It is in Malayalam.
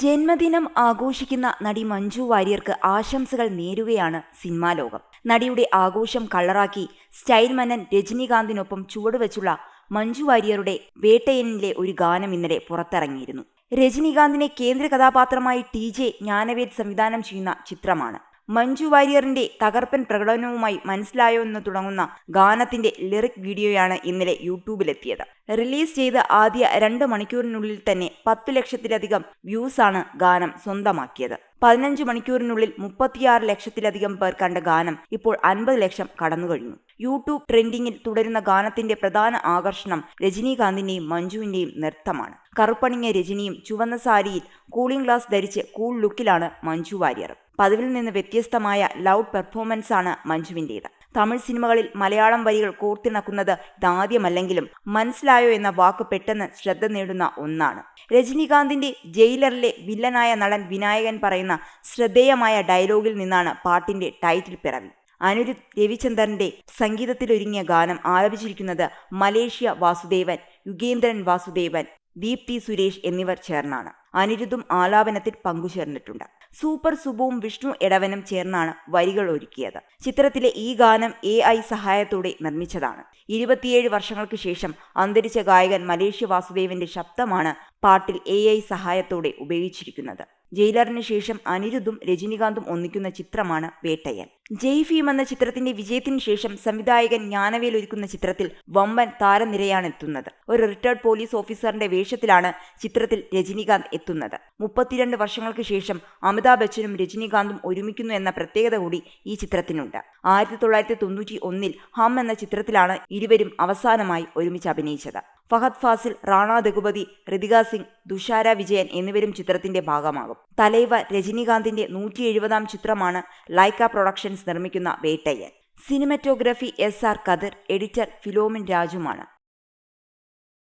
ജന്മദിനം ആഘോഷിക്കുന്ന നടി മഞ്ജു വാര്യർക്ക് ആശംസകൾ നേരുകയാണ് സിനിമാ ലോകം നടിയുടെ ആഘോഷം കളറാക്കി സ്റ്റൈൽ മന്നൻ രജനീകാന്തിനൊപ്പം ചുവടുവെച്ചുള്ള മഞ്ജു വാര്യരുടെ വേട്ടയനിലെ ഒരു ഗാനം ഇന്നലെ പുറത്തിറങ്ങിയിരുന്നു. രജനീകാന്തിനെ കേന്ദ്ര കഥാപാത്രമായി ടി ജെ ജ്ഞാനവേദ് സംവിധാനം ചെയ്യുന്ന ചിത്രമാണ്. മഞ്ജു വാര്യറിന്റെ തകർപ്പൻ പ്രകടനവുമായി മനസ്സിലായോ എന്ന് തുടങ്ങുന്ന ഗാനത്തിന്റെ ലിറിക് വീഡിയോയാണ് ഇന്നലെ യൂട്യൂബിലെത്തിയത്. റിലീസ് ചെയ്ത ആദ്യ രണ്ട് മണിക്കൂറിനുള്ളിൽ തന്നെ പത്തു ലക്ഷത്തിലധികം വ്യൂസാണ് ഗാനം സ്വന്തമാക്കിയത്. പതിനഞ്ച് മണിക്കൂറിനുള്ളിൽ മുപ്പത്തിയാറ് ലക്ഷത്തിലധികം പേർ കണ്ട ഗാനം ഇപ്പോൾ അൻപത് ലക്ഷം കടന്നു കഴിഞ്ഞു. യൂട്യൂബ് ട്രെൻഡിങ്ങിൽ തുടരുന്ന ഗാനത്തിന്റെ പ്രധാന ആകർഷണം രജനീകാന്തിന്റെയും മഞ്ജുവിന്റെയും നൃത്തമാണ്. കറുപ്പണിഞ്ഞ രജനിയും ചുവന്ന സാരിയിൽ കൂളിംഗ് ഗ്ലാസ് ധരിച്ച് കൂൾ ലുക്കിലാണ് മഞ്ജു വാര്യർ. പതിവിൽ നിന്ന് വ്യത്യസ്തമായ ലൗഡ് പെർഫോമൻസ് ആണ് മഞ്ജുവിന്റേത് തമിഴ് സിനിമകളിൽ മലയാളം വരികൾ കോർത്തിണക്കുന്നത് ഇതാദ്യമല്ലെങ്കിലും മനസ്സിലായോ എന്ന വാക്ക് പെട്ടെന്ന് ശ്രദ്ധ നേടുന്ന ഒന്നാണ്. രജനീകാന്തിന്റെ ജയിലറിലെ വില്ലനായ നടൻ വിനായകൻ പറയുന്ന ശ്രദ്ധേയമായ ഡയലോഗിൽ നിന്നാണ് പാട്ടിന്റെ ടൈറ്റിൽ പിറവി. അനിരുദ്ധ് രവിചന്ദ്രന്റെ സംഗീതത്തിലൊരുങ്ങിയ ഗാനം ആലപിച്ചിരിക്കുന്നത് മലേഷ്യ വാസുദേവൻ യുഗേന്ദ്രൻ വാസുദേവൻ ദീപ്തി സുരേഷ് എന്നിവർ ചേർന്നാണ്. അനിരുദ്ധും ആലാപനത്തിൽ പങ്കുചേർന്നിട്ടുണ്ട്. സൂപ്പർ സുബുവും വിഷ്ണു എടവനും ചേർന്നാണ് വരികൾ ഒരുക്കിയത്. ചിത്രത്തിലെ ഈ ഗാനം എ ഐ സഹായത്തോടെ നിർമ്മിച്ചതാണ്. ഇരുപത്തിയേഴ് വർഷങ്ങൾക്ക് ശേഷം അന്തരിച്ച ഗായകൻ മലേഷ്യ വാസുദേവന്റെ ശബ്ദമാണ് പാട്ടിൽ എ ഐ സഹായത്തോടെ ഉപയോഗിച്ചിരിക്കുന്നത്. ജയിലറിന് ശേഷം അനിരുദ്ധും രജനികാന്തും ഒന്നിക്കുന്ന ചിത്രമാണ് വേട്ടയൻ. ജയ് എന്ന ചിത്രത്തിന്റെ വിജയത്തിന് ശേഷം സംവിധായകൻ ജ്ഞാനവേൽ ഒരുക്കുന്ന ചിത്രത്തിൽ വമ്പൻ താരനിരയാണ് എത്തുന്നത് ഒരു റിട്ടയർഡ് പോലീസ് ഓഫീസറിന്റെ വേഷത്തിലാണ് ചിത്രത്തിൽ രജനീകാന്ത് എത്തുന്നത്. മുപ്പത്തിരണ്ട് വർഷങ്ങൾക്ക് ശേഷം അമിതാഭ് ബച്ചനും രജനീകാന്തും ഒരുമിക്കുന്നു എന്ന പ്രത്യേകത കൂടി ഈ ചിത്രത്തിനുണ്ട്. ആയിരത്തി തൊള്ളായിരത്തി തൊണ്ണൂറ്റി ഒന്നിൽ ഹം എന്ന ചിത്രത്തിലാണ് ഇരുവരും അവസാനമായി ഒരുമിച്ച് അഭിനയിച്ചത്. ഫഹദ് ഫാസിൽ റാണ ദഗുപതി ഋതിക സിംഗ് ദുഷാര വിജയൻ എന്നിവരും ചിത്രത്തിന്റെ ഭാഗമാകും. തലൈവ രജനീകാന്തിന്റെ നൂറ്റി എഴുപതാം ചിത്രമാണ് ലൈക്ക പ്രൊഡക്ഷൻസ് നിർമ്മിക്കുന്ന Vettaiyan. Cinematography S R Kathir editor Philomin രാജുമാണ്.